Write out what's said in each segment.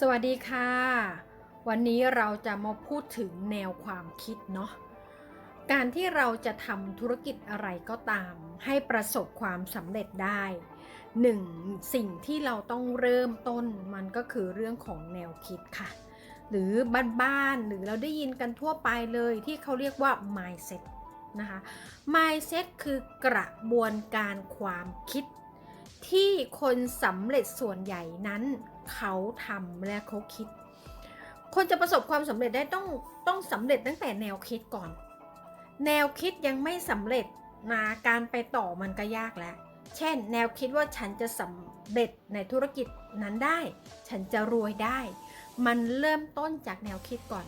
สวัสดีค่ะ วันนี้เราจะมาพูดถึงแนวความคิดเนาะการที่เราจะทำธุรกิจอะไรก็ตาม ให้ประสบความสำเร็จได้หนึ่งสิ่งที่เราต้องเริ่มต้นมันก็คือเรื่องของแนวคิดค่ะ หรือบ้านๆหรือเราได้ยินกันทั่วไปเลยที่เขาเรียกว่า mindset นะคะ mindset คือกระบวนการความคิด ที่คนสำเร็จส่วนใหญ่นั้นเขาทำและเขาคิด คนจะประสบความสำเร็จได้ต้องต้องสำเร็จตั้งแต่แนวคิดก่อน แนวคิดยังไม่สำเร็จนะการไปต่อมันก็ยากแล้ว เช่น แนวคิดว่าฉันจะสำเร็จในธุรกิจนั้นได้ ฉันจะรวยได้ มันเริ่มต้นจากแนวคิดก่อน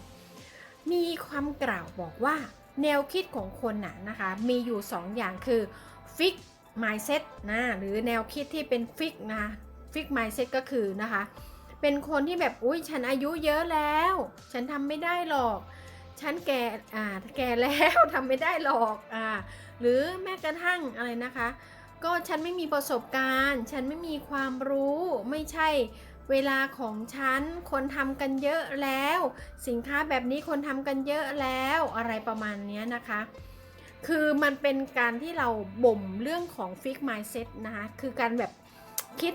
มีความกล่าวบอกว่า แนวคิดของคนน่ะนะคะ มีอยู่2ออย่างคือ fix mindset นะหรือแนวคิดที่เป็น fix นะ fix mindset ก็คือนะคะ เป็นคนที่แบบอุ้ยฉันอายุเยอะแล้ว ฉันทำไม่ได้หรอก ฉันแก่อ่าแก่แล้วทำไม่ได้หรอกอ่าหรือแม้กระทั่งอะไรนะคะ ก็ฉันไม่มีประสบการณ์ ฉันไม่มีความรู้ไม่ใช่เวลาของฉัน คนทำกันเยอะแล้ว สินค้าแบบนี้คนทำกันเยอะแล้วอะไรประมาณนี้นะคะ คือมันเป็นการที่เราบ่มเรื่องของ fix mindset นะคะ คือการแบบคิด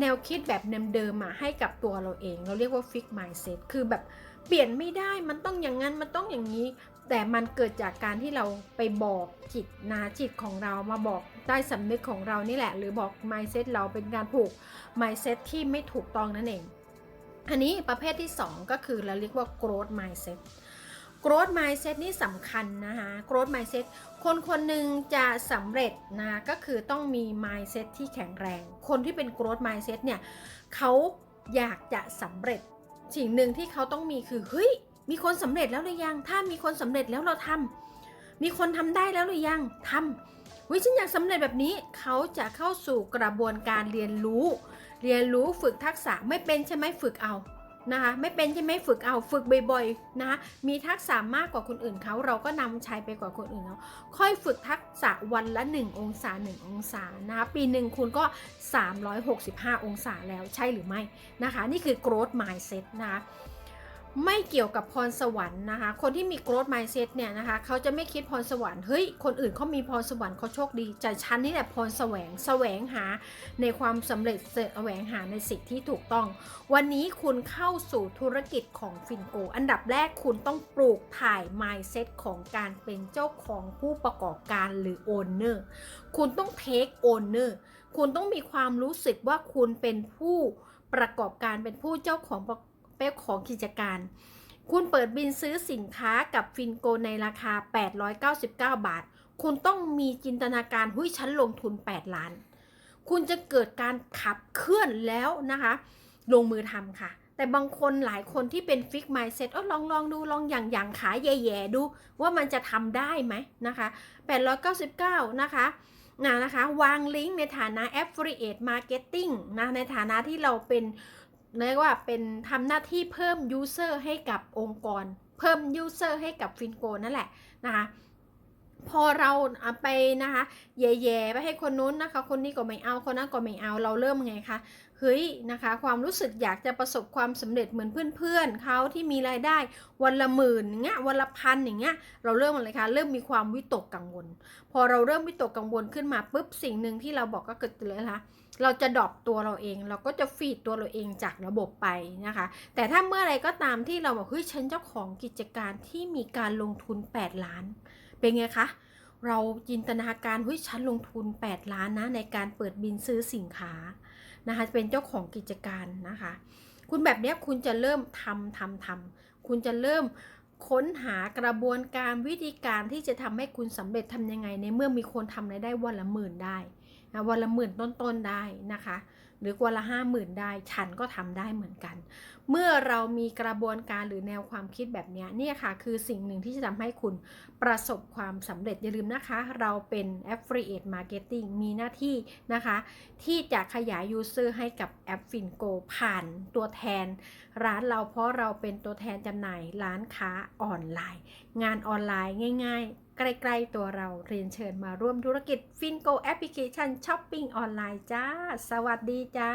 แนวคิดแบบเดิมๆมาให้กับตัวเราเอง เราเรียกว่า fix mindset คือแบบเปลี่ยนไม่ได้มันต้องอย่างนั้นมันต้องอย่างนี้ แต่มันเกิดจากการที่เราไปบอกจิตนาจิตของเรามาบอกใต้สำนึกของเรานี่แหละ หรือบอก mindset เราเป็นการผูก mindset ที่ไม่ถูกต้องนั่นเอง อันนี้ประเภทที่ 2 ก็คือเราเรียกว่า growth mindset growth mindset นี่สำคัญนะคะ growth mindset คนคนหนึ่งจะสำเร็จนะก็คือต้องมี mindset ที่แข็งแรง คนที่เป็น growth mindset เนี่ยเขาอยากจะสำเร็จ สิ่งหนึ่งที่เขาต้องมีคือเฮ้ยมีคนสำเร็จแล้วหรือยัง ถ้ามีคนสำเร็จแล้วเราทำมีคนทำได้แล้วหรือยังทำวิฉันอยากสำเร็จแบบนี้เขาจะเข้าสู่กระบวนการเรียนรู้ เรียนรู้ฝึกทักษะไม่เป็นใช่ไหมฝึกเอา นะคะไม่เป็นใช่ไหมฝึกเอาฝึกบ่อยๆนะคะมีทักษะมากกว่าคนอื่นเขาเราก็นำใช้ไปกว่าคนอื่นเขาค่อยฝึกทักษะวันละ 1 องศา 1 องศานะคะปีหนึ่งคุณก็ 365 องศาแล้วใช่หรือไม่นะคะ นี่คือ growth mindset นะคะ ไม่เกี่ยวกับพรสวรรค์นะคะ คนที่มี growth mindset เนี่ยนะคะเขาจะไม่คิดพรสวรรค์เฮ้ยคนอื่นเขามีพรสวรรค์เขาโชคดีแต่ฉันนี่แหละพรแสวงแสวงหาในความสำเร็จแสวงหาในสิ่งที่ถูกต้อง วันนี้คุณเข้าสู่ธุรกิจของฟินโก อันดับแรกคุณต้องปลูกถ่าย mindset ของการเป็นเจ้าของผู้ประกอบการหรือ owner คุณต้อง take owner คุณต้องมีความรู้สึกว่าคุณเป็นผู้ประกอบการเป็นผู้เจ้าของ เป็นของกิจการ คุณเปิดบินซื้อสินค้ากับฟินโกในราคา 899 บาท คุณต้องมีจินตนาการหุ้ยฉันลงทุน 8 ล้าน คุณจะเกิดการขับเคลื่อนแล้วนะคะ ลงมือทำค่ะ แต่บางคนหลายคนที่เป็นฟิกไมซ์เซ็ตลองลองดูลองอย่างอย่างขายแย่ๆดู ว่ามันจะทำได้ไหมนะคะ 899 นะคะนะนะคะ วางลิงก์ในฐานะ Affiliate Marketing นะในฐานะที่เราเป็น เรียกว่าเป็นทำหน้าที่เพิ่ม User ให้กับองค์กร เพิ่ม User ให้กับฟินโกนั่นแหละนะคะพอเราเอาไปนะคะแย่ๆไปให้คนนู้นนะคะ คนนี้ก็ไม่เอาคนนั้นก็ไม่เอาเราเริ่มไงคะ เฮ้ยนะคะ ความรู้สึกอยากจะประสบความสำเร็จเหมือนเพื่อนๆเขาที่มีรายได้วันละหมื่นอย่างเงี้ยวันละพันอย่างเงี้ยเราเริ่มอะไรคะเริ่มมีความวิตกกังวล พอเราเริ่มวิตกกังวลขึ้นมาปุ๊บสิ่งหนึ่งที่เราบอกก็เกิดเลยนะคะเราจะดรอปตัวเราเอง เราก็จะฟีดตัวเราเองจากระบบไปนะคะ แต่ถ้าเมื่อไรก็ตามที่เราบอกเฮ้ยฉันเจ้าของกิจการที่มีการลงทุน 8 ล้าน เป็นไงคะเราจินตนาการเฮ้ยฉันลงทุน 8 ล้านนะในการเปิดบินซื้อสินค้า นะคะเป็นเจ้าของกิจการนะคะ คุณแบบนี้คุณจะเริ่มทำทำทำคุณจะเริ่มค้นหากระบวนการวิธีการที่จะทำให้คุณสำเร็จทำยังไง ในเมื่อมีคนทำรายได้วันละหมื่นได้นะวันละหมื่นต้นๆได้นะคะ หรือวันละห้าหมื่นได้ ฉันก็ทำได้เหมือนกัน เมื่อเรามีกระบวนการหรือแนวความคิดแบบนี้เนี่ยค่ะ คือสิ่งหนึ่งที่จะทำให้คุณประสบความสำเร็จอย่าลืมนะคะ เราเป็น Affiliate Marketing มีหน้าที่นะคะ ที่จะขยาย User ให้กับแอป Fingo ผ่านตัวแทน ร้านเราเพราะเราเป็นตัวแทนจำหน่ายร้านค้าออนไลน์ งานออนไลน์ง่าย ๆ ใกล้ๆตัวเราเรียนเชิญมาร่วมธุรกิจฟินโกแอปพลิเคชันช้อปปิ้งออนไลน์จ้า สวัสดีจ้า